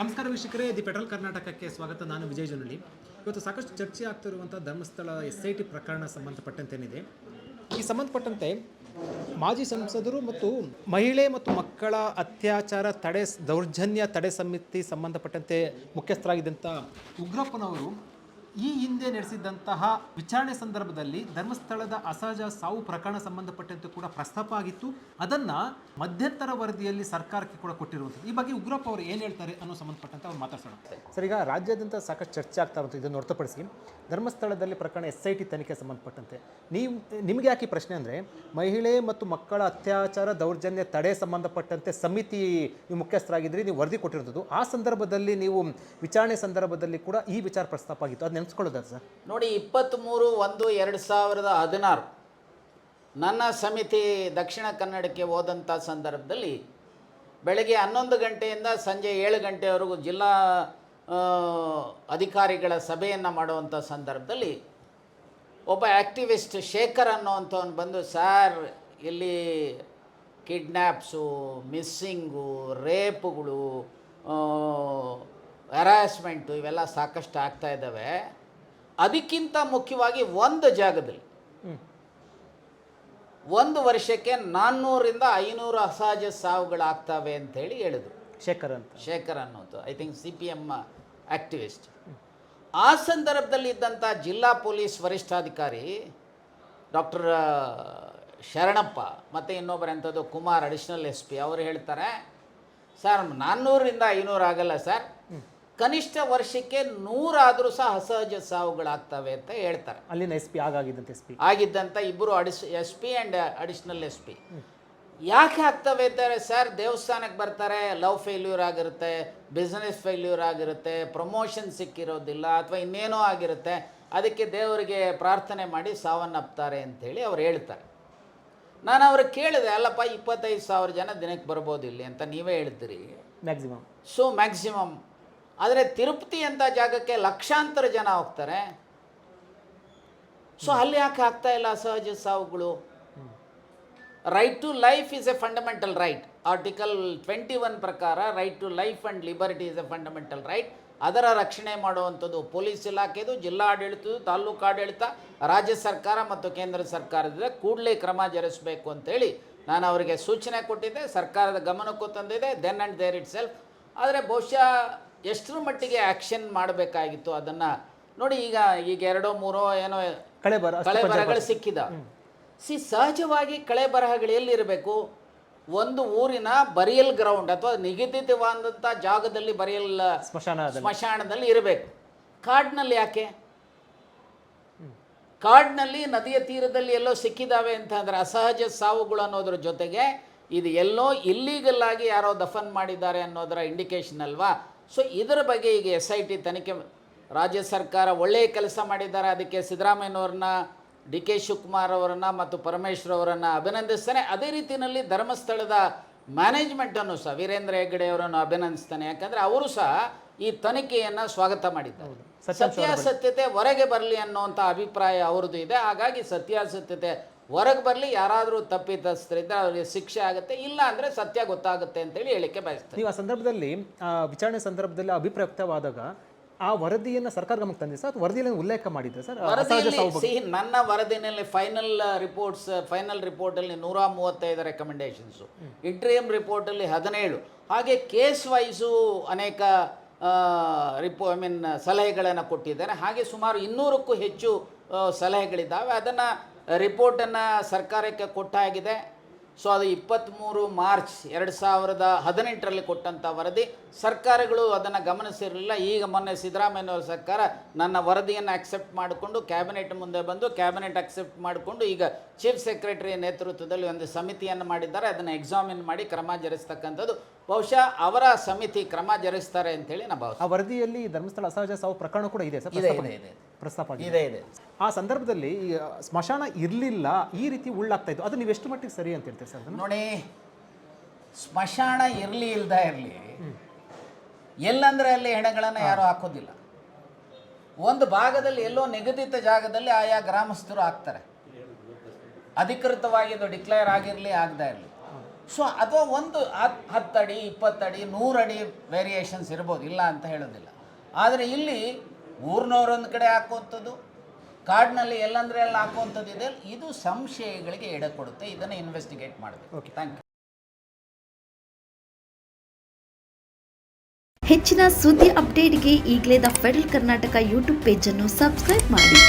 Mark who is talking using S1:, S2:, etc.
S1: ನಮಸ್ಕಾರ ವೀಕ್ಷಕರೇ, the petrol ಕರ್ನಾಟಕಕ್ಕೆ ಸ್ವಾಗತ. ನಾನು ವಿಜಯ್ ಜೊನಳ್ಳಿ ಇವತ್ತು ಸಾಕಷ್ಟು ಚರ್ಚೆ ಆಗ್ತಿರುವಂಥ ಧರ್ಮಸ್ಥಳ ಎಸ್ ಐ ಟಿ ಪ್ರಕರಣ ಸಂಬಂಧಪಟ್ಟಂತೇನಿದೆ. ಈ ಸಂಬಂಧಪಟ್ಟಂತೆ ಮಾಜಿ ಸಂಸದರು ಮತ್ತು ಮಹಿಳೆ ಮತ್ತು ಮಕ್ಕಳ ಅತ್ಯಾಚಾರ ತಡೆ ದೌರ್ಜನ್ಯ ತಡೆ ಸಮಿತಿ ಸಂಬಂಧಪಟ್ಟಂತೆ ಮುಖ್ಯಸ್ಥರಾಗಿದ್ದಂಥ ಉಗ್ರಪ್ಪನವರು ಈ ಹಿಂದೆ ನಡೆಸಿದಂತಹ ವಿಚಾರಣೆ ಸಂದರ್ಭದಲ್ಲಿ ಧರ್ಮಸ್ಥಳದ ಅಸಹಜ ಸಾವು ಪ್ರಕರಣ ಸಂಬಂಧಪಟ್ಟಂತೆ ಕೂಡ ಪ್ರಸ್ತಾಪ ಆಗಿತ್ತು. ಅದನ್ನ ಮಧ್ಯಂತರ ವರದಿಯಲ್ಲಿ ಸರ್ಕಾರಕ್ಕೆ ಕೂಡ ಕೊಟ್ಟಿರುವಂಥದ್ದು. ಈ ಬಗ್ಗೆ ಉಗ್ರಪ್ಪ ಅವರು ಏನು ಹೇಳ್ತಾರೆ ಅನ್ನೋ ಸಂಬಂಧಪಟ್ಟಂತೆ ಅವ್ರು ಮಾತಾಡ್ಸೋಣ. ಸರ್, ಈಗ ರಾಜ್ಯಾದ್ಯಂತ ಸಾಕಷ್ಟು ಚರ್ಚೆ ಆಗ್ತಾ ಇರುವಂಥ ಇದನ್ನು ಹೊರತುಪಡಿಸಿ ಧರ್ಮಸ್ಥಳದಲ್ಲಿ ಪ್ರಕರಣ ಎಸ್ ಐ ಟಿ ತನಿಖೆ ಸಂಬಂಧಪಟ್ಟಂತೆ. ನೀವು, ನಿಮಗೆ ಯಾಕೆ ಪ್ರಶ್ನೆ ಅಂದರೆ ಮಹಿಳೆ ಮತ್ತು ಮಕ್ಕಳ ಅತ್ಯಾಚಾರ ದೌರ್ಜನ್ಯ ತಡೆ ಸಂಬಂಧಪಟ್ಟಂತೆ ಸಮಿತಿ ನೀವು ಮುಖ್ಯಸ್ಥರಾಗಿದ್ರಿ, ನೀವು ವರದಿ ಕೊಟ್ಟಿರೋದು ಆ ಸಂದರ್ಭದಲ್ಲಿ ನೀವು ವಿಚಾರಣೆ ಸಂದರ್ಭದಲ್ಲಿ ಕೂಡ ಈ ವಿಚಾರ ಪ್ರಸ್ತಾಪ ಆಗಿತ್ತು. ಅದು ನೆನೆಸ್ಕೊಳ್ಳೋದ ಸರ್?
S2: ನೋಡಿ, ಇಪ್ಪತ್ತ್ಮೂರು, ಒಂದು, ಎರಡು ಸಾವಿರದ ಹದಿನಾರು ನನ್ನ ಸಮಿತಿ ದಕ್ಷಿಣ ಕನ್ನಡಕ್ಕೆ ಹೋದಂಥ ಸಂದರ್ಭದಲ್ಲಿ ಬೆಳಗ್ಗೆ ಹನ್ನೊಂದು ಗಂಟೆಯಿಂದ ಸಂಜೆ ಏಳು ಗಂಟೆವರೆಗೂ ಜಿಲ್ಲಾ ಅಧಿಕಾರಿಗಳ ಸಭೆಯನ್ನು ಮಾಡುವಂಥ ಸಂದರ್ಭದಲ್ಲಿ ಒಬ್ಬ ಆ್ಯಕ್ಟಿವಿಸ್ಟ್ ಶೇಖರ್ ಅನ್ನೋವಂಥವ್ನು ಬಂದು, ಸರ್, ಇಲ್ಲಿ ಕಿಡ್ನ್ಯಾಪ್ಸು ಮಿಸ್ಸಿಂಗು, ರೇಪುಗಳು ಹರಾಸ್ಮೆಂಟು ಇವೆಲ್ಲ ಸಾಕಷ್ಟು ಆಗ್ತಾ ಇದ್ದಾವೆ. ಅದಕ್ಕಿಂತ ಮುಖ್ಯವಾಗಿ ಒಂದು ಜಾಗದಲ್ಲಿ. ಒಂದು ವರ್ಷಕ್ಕೆ ನಾನ್ನೂರಿಂದ ಐನೂರು ಅಸಹಜ ಸಾವುಗಳಾಗ್ತವೆ ಅಂತೇಳಿ ಹೇಳಿದರು.
S1: ಶೇಖರ್ ಅಂತ.
S2: ಶೇಖರ್ ಅನ್ನೋದು I think C P M activist ಆ ಸಂದರ್ಭದಲ್ಲಿ ಇದ್ದಂಥ ಜಿಲ್ಲಾ ಪೊಲೀಸ್ ವರಿಷ್ಠಾಧಿಕಾರಿ ಡಾಕ್ಟರ್ ಶರಣಪ್ಪ ಮತ್ತು ಇನ್ನೊಬ್ಬರು ಎಂಥದ್ದು ಕುಮಾರ್ ಅಡಿಷನಲ್ ಎಸ್ ಪಿ ಅವರು ಹೇಳ್ತಾರೆ ಸರ್ ನಾನ್ನೂರಿಂದ ಐನೂರು ಆಗಲ್ಲ ಸರ್. ಕನಿಷ್ಠ ವರ್ಷಕ್ಕೆ ನೂರಾದರೂ ಸಹ ಅಸಹಜ ಸಾವುಗಳಾಗ್ತವೆ ಅಂತ ಹೇಳ್ತಾರೆ.
S1: ಅಲ್ಲಿನ ಎಸ್ ಪಿ ಆಗಾಗಿದ್ದಂತೆ ಎಸ್ ಪಿ
S2: ಆಗಿದ್ದಂಥ ಇಬ್ಬರು ಅಡಿಸ್ S P and additional S P ಯಾಕೆ ಆಗ್ತವೆ ಅಂತಾರೆ ಸರ್ ದೇವಸ್ಥಾನಕ್ಕೆ ಬರ್ತಾರೆ ಲವ್ ಫೇಲ್ಯೂರ್ ಆಗಿರುತ್ತೆ ಬಿಸ್ನೆಸ್ ಫೇಲ್ಯೂರ್ ಆಗಿರುತ್ತೆ ಪ್ರಮೋಷನ್ ಸಿಕ್ಕಿರೋದಿಲ್ಲ ಅಥವಾ ಇನ್ನೇನೋ ಆಗಿರುತ್ತೆ ಅದಕ್ಕೆ ದೇವರಿಗೆ ಪ್ರಾರ್ಥನೆ ಮಾಡಿ ಸಾವನ್ನಪ್ತಾರೆ ಅಂಥೇಳಿ ಅವ್ರು ಹೇಳ್ತಾರೆ. ನಾನು ಅವ್ರಿಗೆ ಕೇಳಿದೆ ಅಲ್ಲಪ್ಪ ಇಪ್ಪತ್ತೈದು ಸಾವಿರ ಜನ ದಿನಕ್ಕೆ ಬರ್ಬೋದು ಇಲ್ಲಿ ಅಂತ ನೀವೇ ಹೇಳ್ತೀರಿ.
S1: ಮ್ಯಾಕ್ಸಿಮಮ್
S2: ಸೊ ಮ್ಯಾಕ್ಸಿಮಮ್ ಆದರೆ ತಿರುಪತಿ ಅಂತ ಜಾಗಕ್ಕೆ ಲಕ್ಷಾಂತರ ಜನ ಹೋಗ್ತಾರೆ. ಸೊ ಅಲ್ಲಿ ಯಾಕೆ ಆಗ್ತಾ ಇಲ್ಲ ಸಹಜ ಸಾವುಗಳು? Right to life is a fundamental right article twenty one ಪ್ರಕಾರ right to life and liberty is a fundamental right ಅದರ ರಕ್ಷಣೆ ಮಾಡುವಂಥದ್ದು ಪೊಲೀಸ್ ಇಲಾಖೆದು ಜಿಲ್ಲಾ ಆಡಳಿತದ್ದು ತಾಲೂಕು ಆಡಳಿತ, ರಾಜ್ಯ ಸರ್ಕಾರ ಮತ್ತು ಕೇಂದ್ರ ಸರ್ಕಾರದಿಂದ ಕೂಡಲೇ ಕ್ರಮ ಜರುಗಿಸಬೇಕು ಅಂತೇಳಿ ನಾನು ಅವರಿಗೆ ಸೂಚನೆ ಕೊಟ್ಟಿದ್ದೆ. ಸರ್ಕಾರದ ಗಮನಕ್ಕೂ ತಂದಿದೆ then and there it self ಆದರೆ ಬಹುಶಃ ಎಷ್ಟರ ಮಟ್ಟಿಗೆ ಆ್ಯಕ್ಷನ್ ಮಾಡಬೇಕಾಗಿತ್ತು ಅದನ್ನು? ನೋಡಿ ಈಗ ಈಗ ಎರಡೋ ಮೂರೋ ಏನೋ
S1: ಕಳೆ ಬರ
S2: ಕಳೆ ಬರಹಗಳು ಸಿಕ್ಕಿದ. ಸಿ ಸಹಜವಾಗಿ ಕಳೆ ಬರಹಗಳು ಎಲ್ಲಿರಬೇಕು ಒಂದು ಊರಿನ ಬರಿಯಲ್ ಗ್ರೌಂಡ್ ಅಥವಾ ನಿಗದಿತವಾದಂಥ ಜಾಗದಲ್ಲಿ ಬರಿಯಲ್
S1: ಸ್ಮಶಾನ
S2: ಸ್ಮಶಾನದಲ್ಲಿ. ಇರಬೇಕು. ಕಾಡಿನಲ್ಲಿ ಯಾಕೆ? ಕಾಡಿನಲ್ಲಿ ನದಿಯ ತೀರದಲ್ಲಿ ಎಲ್ಲೋ ಸಿಕ್ಕಿದಾವೆ ಅಂತ ಅಂದರೆ ಅಸಹಜ ಸಾವುಗಳು ಅನ್ನೋದ್ರ ಜೊತೆಗೆ ಇದು ಎಲ್ಲೋ ಇಲ್ಲೀಗಲ್ ಆಗಿ ಯಾರೋ ದಫನ್ ಮಾಡಿದ್ದಾರೆ ಅನ್ನೋದರ ಇಂಡಿಕೇಶನ್ ಅಲ್ವಾ? ಸೊ ಇದರ ಬಗ್ಗೆ ಈಗ ಎಸ್ ಐ ಟಿ ತನಿಖೆ ರಾಜ್ಯ ಸರ್ಕಾರ ಒಳ್ಳೆಯ ಕೆಲಸ ಮಾಡಿದ್ದಾರೆ. ಅದಕ್ಕೆ ಸಿದ್ದರಾಮಯ್ಯನವ್ರನ್ನ ಡಿ ಕೆ ಶಿವಕುಮಾರ್ ಅವರನ್ನು ಮತ್ತು ಪರಮೇಶ್ವರ್ ಅವರನ್ನು ಅಭಿನಂದಿಸ್ತಾನೆ. ಅದೇ ರೀತಿಯಲ್ಲಿ ಧರ್ಮಸ್ಥಳದ ಮ್ಯಾನೇಜ್ಮೆಂಟನ್ನು ಸಹ ವೀರೇಂದ್ರ ಹೆಗ್ಗಡೆ ಅವರನ್ನು ಅಭಿನಂದಿಸ್ತಾನೆ. ಯಾಕಂದರೆ ಅವರು ಸಹ ಈ ತನಿಖೆಯನ್ನು ಸ್ವಾಗತ ಮಾಡಿದ್ದಾರೆ. ಸತ್ಯಾಸತ್ಯತೆ ಹೊರಗೆ ಬರಲಿ ಅನ್ನುವಂಥ ಅಭಿಪ್ರಾಯ ಅವ್ರದ್ದು ಇದೆ. ಹಾಗಾಗಿ ಸತ್ಯಾಸತ್ಯತೆ ಹೊರಗೆ ಬರಲಿ ಯಾರಾದರೂ ತಪ್ಪಿತಸ್ಥರಿದ್ದರೆ ಅವರಿಗೆ ಶಿಕ್ಷೆ ಆಗುತ್ತೆ ಇಲ್ಲ ಅಂದರೆ ಸತ್ಯ ಗೊತ್ತಾಗುತ್ತೆ ಅಂತೇಳಿ ಹೇಳಿಕೆ ಬಯಸ್ತಾರೆ.
S1: ನೀವು ಆ ಸಂದರ್ಭದಲ್ಲಿ ವಿಚಾರಣೆ ಸಂದರ್ಭದಲ್ಲಿ ಅಭಿಪ್ರಾಯ ವ್ಯಕ್ತವಾದಾಗ ಆ ವರದಿಯನ್ನು ಸರ್ಕಾರ ಗಮನಕ್ಕೆ ತಂದಿದೆ ಸರ್? ವರದಿಯಲ್ಲಿ ಉಲ್ಲೇಖ ಮಾಡಿದೆ ಸರ್?
S2: ವರದಿಯಲ್ಲಿ ನನ್ನ ವರದಿನಲ್ಲಿ ಫೈನಲ್ ರಿಪೋರ್ಟ್ಸ್ ಫೈನಲ್ ರಿಪೋರ್ಟಲ್ಲಿ ನೂರ ಮೂವತ್ತೈದು ರೆಕಮೆಂಡೇಶನ್ಸು ಇಂಟ್ರಿಯಮ್ ರಿಪೋರ್ಟಲ್ಲಿ ಹದಿನೇಳು. ಹಾಗೆ ಕೇಸ್ ವೈಸು ಅನೇಕ ರಿಪೋ ಐ ಮೀನ್ ಸಲಹೆಗಳನ್ನು ಕೊಟ್ಟಿದ್ದಾರೆ. ಹಾಗೆ ಸುಮಾರು ಇನ್ನೂರಕ್ಕೂ ಹೆಚ್ಚು ಸಲಹೆಗಳಿದ್ದಾವೆ. ಅದನ್ನು ರಿಪೋರ್ಟನ್ನು ಸರ್ಕಾರಕ್ಕೆ ಕೊಟ್ಟಾಗಿದೆ. ಸೊ, ಅದು ಇಪ್ಪತ್ತ್ಮೂರು ಮಾರ್ಚ್ ಎರಡು ಸಾವಿರದ ಹದಿನೆಂಟರಲ್ಲಿ ಕೊಟ್ಟಂಥ ವರದಿ. ಸರ್ಕಾರಗಳು ಅದನ್ನು ಗಮನಿಸಿರಲಿಲ್ಲ. ಈಗ ಮೊನ್ನೆ ಸಿದ್ದರಾಮಯ್ಯನವರ ಸರ್ಕಾರ ನನ್ನ ವರದಿಯನ್ನು ಅಕ್ಸೆಪ್ಟ್ ಮಾಡಿಕೊಂಡು ಕ್ಯಾಬಿನೆಟ್ ಮುಂದೆ ಬಂದು ಕ್ಯಾಬಿನೆಟ್ ಅಕ್ಸೆಪ್ಟ್ ಮಾಡಿಕೊಂಡು ಈಗ ಚೀಫ್ ಸೆಕ್ರೆಟರಿ ನೇತೃತ್ವದಲ್ಲಿ ಒಂದು ಸಮಿತಿಯನ್ನು ಮಾಡಿದ್ದಾರೆ. ಅದನ್ನು ಎಕ್ಸಾಮಿನ್ ಮಾಡಿ ಕ್ರಮ ಜರುಗಿಸ್ತಕ್ಕಂಥದ್ದು ಬಹುಶಃ ಅವರ ಸಮಿತಿ ಕ್ರಮ ಜರುಗಿಸ್ತಾರೆ ಅಂತೇಳಿ ನಾವು ಭಾವಿಸ್ತೀವಿ.
S1: ಆ ವರದಿಯಲ್ಲಿ ಧರ್ಮಸ್ಥಳ ಅಸಹಜ ಸಾವು ಪ್ರಕರಣ ಕೂಡ ಇದೆ ಸರ್
S2: ಇದೆ
S1: ಪ್ರಸ್ತಾಪ
S2: ಇದೆ ಇದೆ
S1: ಪ್ರಸ್ತಾಪ ಆಗಿದೆ.
S2: ಇದೆ ಇದೆ.
S1: ಆ ಸಂದರ್ಭದಲ್ಲಿ ಈ ಸ್ಮಶಾನ ಇರಲಿಲ್ಲ ಈ ರೀತಿ ಉಳ್ಳಾಗ್ತಾ ಇತ್ತು. ಅದು ನೀವು ಎಷ್ಟು ಮಟ್ಟಿಗೆ ಸರಿ ಅಂತ ಹೇಳ್ತೀರಿ ಸರ್ ಅದನ್ನ?
S2: ನೋಡಿ ಸ್ಮಶಾನ ಇರಲಿ ಇಲ್ದ ಇರಲಿ ಎಲ್ಲಂದ್ರೆ ಅಲ್ಲಿ ಹೆಣಗಳನ್ನು ಯಾರು ಹಾಕೋದಿಲ್ಲ. ಒಂದು ಭಾಗದಲ್ಲಿ ಎಲ್ಲೋ ನಿಗದಿತ ಜಾಗದಲ್ಲಿ ಆಯಾ ಗ್ರಾಮಸ್ಥರು ಹಾಕ್ತಾರೆ. ಅಧಿಕೃತವಾಗಿ ಇದು ಡಿಕ್ಲೇರ್ ಆಗಿರಲಿ ಆಗ್ದಾ ಇರಲಿ. ಸೊ ಅಥವಾ ಒಂದು ಹತ್ತು ಹತ್ತಡಿ ಇಪ್ಪತ್ತಡಿ ನೂರಡಿ ವೇರಿಯೇಷನ್ಸ್ ಇರ್ಬೋದು ಇಲ್ಲ ಅಂತ ಹೇಳೋದಿಲ್ಲ. ಆದರೆ ಇಲ್ಲಿ ಊರಿನವ್ರೊಂದು ಕಡೆ ಹಾಕುವಂಥದ್ದು ಕಾಡಿನಲ್ಲಿ ಎಲ್ಲಂದ್ರೆ ಎಲ್ಲ ಹಾಕುವಂಥದ್ದು ಇದೆ. ಇದು ಸಂಶಯಗಳಿಗೆ ಎಡೆ ಕೊಡುತ್ತೆ. ಇದನ್ನು ಇನ್ವೆಸ್ಟಿಗೇಟ್ ಮಾಡಬೇಕು
S1: ಓಕೆ
S2: ಥ್ಯಾಂಕ್ ಯು
S3: ಹೆಚ್ಚಿನ ಸುದ್ದಿ ಅಪ್ಡೇಟ್ಗೆ ಈಗಲೇ ದ ಫೆಡರಲ್ ಕರ್ನಾಟಕ ಯೂಟ್ಯೂಬ್ ಪೇಜನ್ನು ಸಬ್ಸ್ಕ್ರೈಬ್ ಮಾಡಿ.